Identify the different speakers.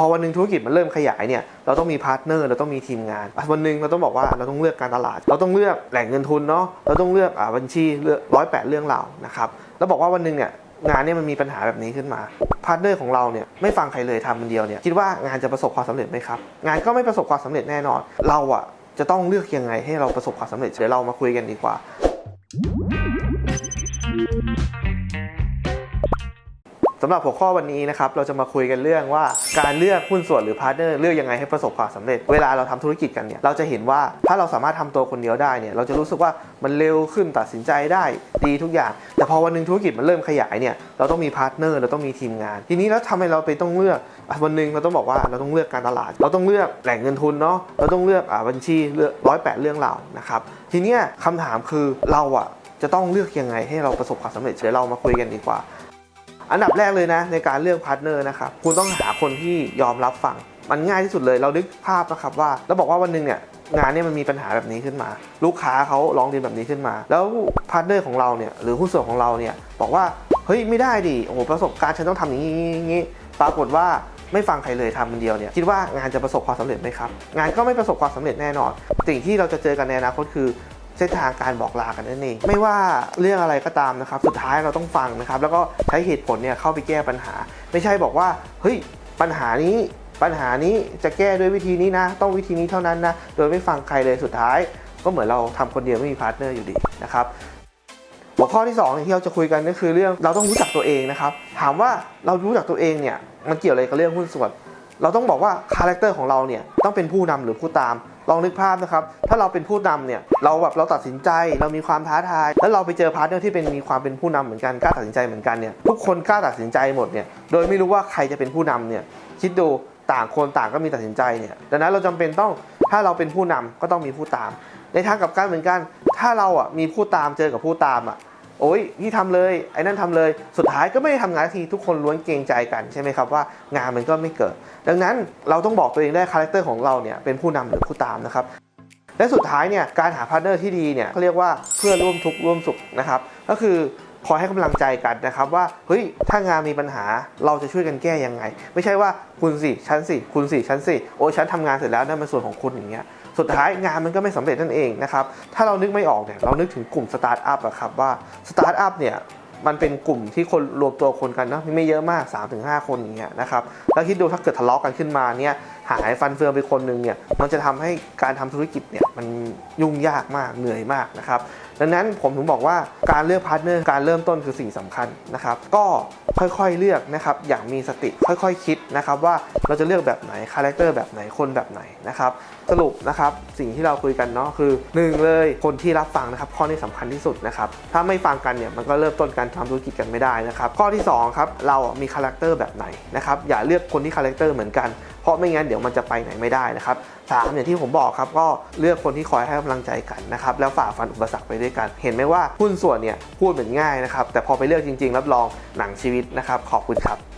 Speaker 1: พอวันหนึ่งธุรกิจมันเริ่มขยายเนี่ยเราต้องมีพาร์ทเนอร์เราต้องมีทีมงาน วันหนึ่งเราต้องบอกว่าเราต้องเลือกการตลาด เราต้องเลือกแหล่งเงินทุนเนาะเราต้องเลือกอบัญชีเลือกร้อยแปดเรื่องราวนะครับแล้วบอกว่าวันหนึ่งเนี่ยงานเนี่ยมันมีปัญหาแบบนี้ขึ้นมาพาร์ทเนอร์ของเราเนี่ยไม่ฟังใครเลยทำคนเดียวเนี่ยคิดว่างานจะประสบความสำเร็จไหมครับงานก็ไม่ประสบความสำเร็จแน่นอน เราอะจะต้องเลือกยังไงให้เราประสบความสำเร็จเดี๋ยวเรามาคุยกันดีกว่า สำหรับหัวข้อวันนี้นะครับเราจะมาคุยกันเรื่องว่าการเลือกหุ้นส่วนหรือพาร์ทเนอร์เลือกยังไงให้ประสบความสำเร็จ เวลาเราทำธุรกิจกันเนี่ยเราจะเห็นว่าถ้าเราสามารถทำตัวคนเดียวได้เนี่ยเราจะรู้สึกว่ามันเร็วขึ้นตัดสินใจได้ดีทุกอย่าง แต่พอวันหนึ่งธุรกิจมันเริ่มขยายเนี่ยเราต้องมีพาร์ทเนอร์เราต้องมีทีมงาน ทีนี้แล้วทำไมเราไปต้องเลือกวันหนึ่งเราต้องบอกว่าเราต้องเลือกการตลาด เราต้องเลือกแหล่งเงินทุนเนาะเราต้องเลือกอ่าบัญชีเลือกร้อยแปดเรื่องราวนะครับทีนี้คำถามคือเราอะจะต้องเลือกยังไงให้เราประสบความสำเร็จเดี๋ยวเรามาคุยกันดีกว่า อันดับแรกเลยนะในการเลือกพาร์ทเนอร์นะครับคุณต้องหาคนที่ยอมรับฟัง มันง่ายที่สุดเลยเรานึกภาพนะครับว่าแล้วบอกว่าวันหนึ่งเนี่ยงานเนี่ยมันมีปัญหาแบบนี้ขึ้นมา ลูกค้าเขาร้องเรียนแบบนี้ขึ้นมา แล้วพาร์ทเนอร์ของเราเนี่ยหรือหุ้นส่วนของเราเนี่ยบอกว่าเฮ้ยไม่ได้ดิโอ้โหประสบการณ์ฉันต้องทำอย่างนี้อย่างนี้ปรากฏว่าไม่ฟังใครเลยทำคนเดียวเนี่ยคิดว่างานจะประสบความสำเร็จไหมครับ งานก็ไม่ประสบความสำเร็จแน่นอน สิ่งที่เราจะเจอกันในอนาคตคือ เส้นทางการบอกลากันนั่นเองไม่ว่าเรื่องอะไรก็ตามนะครับ สุดท้ายเราต้องฟังนะครับ แล้วก็ใช้เหตุผลเนี่ยเข้าไปแก้ปัญหา ไม่ใช่บอกว่าเฮ้ยปัญหานี้ปัญหานี้จะแก้ด้วยวิธีนี้นะ ต้องวิธีนี้เท่านั้นนะ โดยไม่ฟังใครเลยสุดท้าย ก็เหมือนเราทำคนเดียวไม่มีพาร์ทเนอร์อยู่ดีนะครับหัวข้อที่2ที่เราจะคุยกันก็คือเรื่องเราต้องรู้จักตัวเองนะครับ ถามว่าเรารู้จักตัวเองเนี่ยมันเกี่ยวอะไรกับเรื่องหุ้นส่วน เราต้องบอกว่าคาแรคเตอร์ของเราเนี่ยต้องเป็นผู้นำหรือผู้ตาม ลองนึกภาพนะครับ ถ้าเราเป็นผู้นำเนี่ยเราแบบเราตัดสินใจเรามีความท้าทาย แล้วเราไปเจอพาร์ทเนอร์ที่เป็นมีความเป็นผู้นำเหมือนกันกล้าตัดสินใจเหมือนกันเนี่ยทุกคนกล้าตัดสินใจหมดเนี่ยโดยไม่รู้ว่าใครจะเป็นผู้นำเนี่ยคิดดูต่างคนต่างก็มีตัดสินใจเนี่ยดังนั้นเราจำเป็นต้องถ้าเราเป็นผู้นำก็ต้องมีผู้ตาม ในทางกลับกันเหมือนกัน ถ้าเราอะมีผู้ตามเจอกับผู้ตามอะ โอ้ยนี่ทำเลยไอ้นั่นทำเลย สุดท้ายก็ไม่ได้ทำงานทีทุกคนล้วนเกรงใจกันใช่ไหมครับว่างานมันก็ไม่เกิด ดังนั้นเราต้องบอกตัวเองได้คาแรคเตอร์ของเราเนี่ยเป็นผู้นำหรือผู้ตามนะครับและสุดท้ายเนี่ยการหาพาร์ทเนอร์ที่ดีเนี่ยเขาเรียกว่าเพื่อร่วมทุกข์ร่วมสุขนะครับก็คือคอยให้กำลังใจกันนะครับว่าเฮ้ยถ้างานมีปัญหาเราจะช่วยกันแก้ยังไง ไม่ใช่ว่าคุณสิฉันสิคุณสิฉันสิโอ้ฉันทำงานเสร็จแล้วนั่นเป็นส่วนของคุณอย่างเงี้ย สุดท้ายงานมันก็ไม่สำเร็จนั่นเองนะครับ ถ้าเรานึกไม่ออกเนี่ยเรานึกถึงกลุ่มสตาร์ทอัพอะครับว่าสตาร์ทอัพเนี่ยมันเป็นกลุ่มที่คนรวมตัวคนกันเนาะไม่เยอะมาก 3-5 คนอย่างเงี้ยนะครับแล้วคิดดูถ้าเกิดทะเลาะกันขึ้นมาเนี่ยหายฟันเฟืองไปคนหนึ่งเนี่ยมันจะทำให้การทำธุรกิจเนี่ยมันยุ่งยากมากเหนื่อยมากนะครับ ดังนั้นผมถึงบอกว่าการเลือกพาร์ทเนอร์การเริ่มต้นคือสิ่งสำคัญนะครับ ก็ค่อยๆเลือกนะครับอย่างมีสติค่อยๆคิดนะครับว่าเราจะเลือกแบบไหนคาแรคเตอร์แบบไหนคนแบบไหนนะครับสรุปนะครับสิ่งที่เราคุยกันเนาะคือหนึ่งเลยคนที่รับฟังนะครับข้อนี้สำคัญที่สุดนะครับถ้าไม่ฟังกันเนี่ยมันก็เริ่มต้นการทำธุรกิจกันไม่ได้นะครับข้อที่สองครับเรามีคาแรคเตอร์แบบไหนนะครับอย่าเลือกคนที่คาแรคเตอร์เหมือนกันเพราะไม่งั้นเดี๋ยวมันจะไปไหนไม่ได้นะครับ สามอย่างที่ผมบอกครับก็เลือกคนที่คอยให้กำลังใจกันนะครับแล้วฝ่าฟันอุปสรรคไปด้วยกัน เห็นไหมว่าหุ้นส่วนเนี่ยพูดเหมือนง่ายนะครับแต่พอไปเลือกจริง ๆ รับรองหนังชีวิตนะครับขอบคุณครับ